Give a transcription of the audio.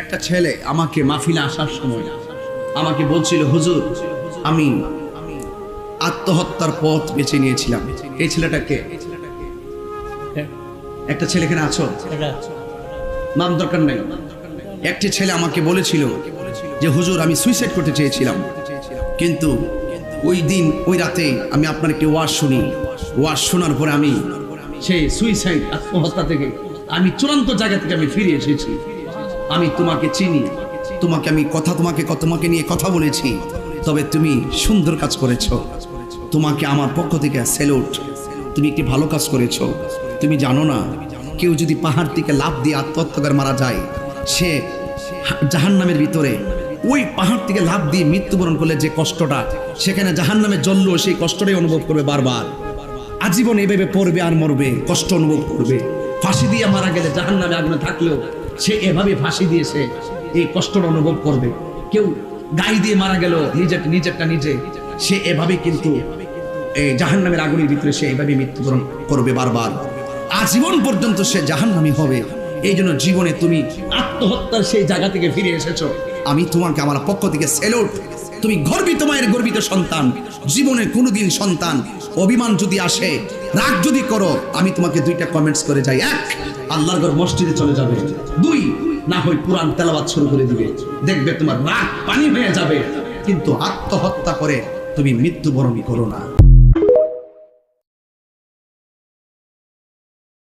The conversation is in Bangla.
একটা ছেলে আমাকে মাহফিলে আসার সময় আমাকে বলছিল, হুজুর, আমি আত্মহত্যার পথ বেছে নিয়েছিলাম। এই ছেলেটাকে একটা ছেলে এখানে আছো? নাম দরকার নেই। একটি ছেলে আমাকে বলেছিল যে, হুজুর, আমি সুইসাইড করতে চেয়েছিলাম। কিন্তু ওই দিন, ওই রাতে আমি আপনার একটি ওয়াজ শুনি। ওয়াজ শোনার পরে আমি সেই সুইসাইড আত্মহত্যা থেকে আমি চূড়ান্ত জায়গা থেকে আমি ফিরে এসেছি। আমি তোমাকে চিনি। তোমাকে আমি কথা, তোমাকে তোমাকে নিয়ে কথা বলেছি। তবে তুমি সুন্দর কাজ করেছ। তোমাকে আমার পক্ষ থেকে স্যালুট। তুমি একটি ভালো কাজ করেছ। তুমি জানো না, কেউ যদি পাহাড় থেকে লাভ দিয়ে আত্মহত্যা করে মারা যায়, সে জাহান নামের ভিতরে ওই পাহাড় থেকে লাভ দিয়ে মৃত্যুবরণ করলে যে কষ্টটা, সেখানে জাহান নামে জ্বললো, সেই কষ্টটাই অনুভব করবে বারবার। আজীবন এভাবে পড়বে আর মরবে, কষ্ট অনুভব করবে। ফাঁসি দিয়ে মারা গেলে জাহান নামে আগুনে থাকলেও সে এভাবে ফাঁসি দিয়েছে, এই কষ্টটা অনুভব করবে। কেউ গাই দিয়ে মারা গেল, নিজের, নিজেরটা নিজে, সে এভাবে কিন্তু জাহান নামের আগুনের ভিতরে সে এভাবে মৃত্যুবরণ করবে বারবার। আজীবন পর্যন্ত সে জাহান্নামী হবে। এই জন্য জীবনে তুমি আত্মহত্যার সেই জায়গা থেকে ফিরে এসেছ। আমি তোমাকে আমার পক্ষ থেকে সেলুট। তুমি গর্বিত মায়ের গর্বিত সন্তান। জীবনে কোনোদিন সন্তান, অভিমান যদি আসে, রাগ যদি করো, আমি তোমাকে দুইটা কমেন্টস করে যাই। এক আল্লাহর ঘর মসজিদে চলে যাবে। দুই, না হয় পুরান তেলাবাদ শুরু করে দিবে। দেখবে তোমার রাগ পানি হয়ে যাবে। কিন্তু আত্মহত্যা করে তুমি মৃত্যুবরণ করো না।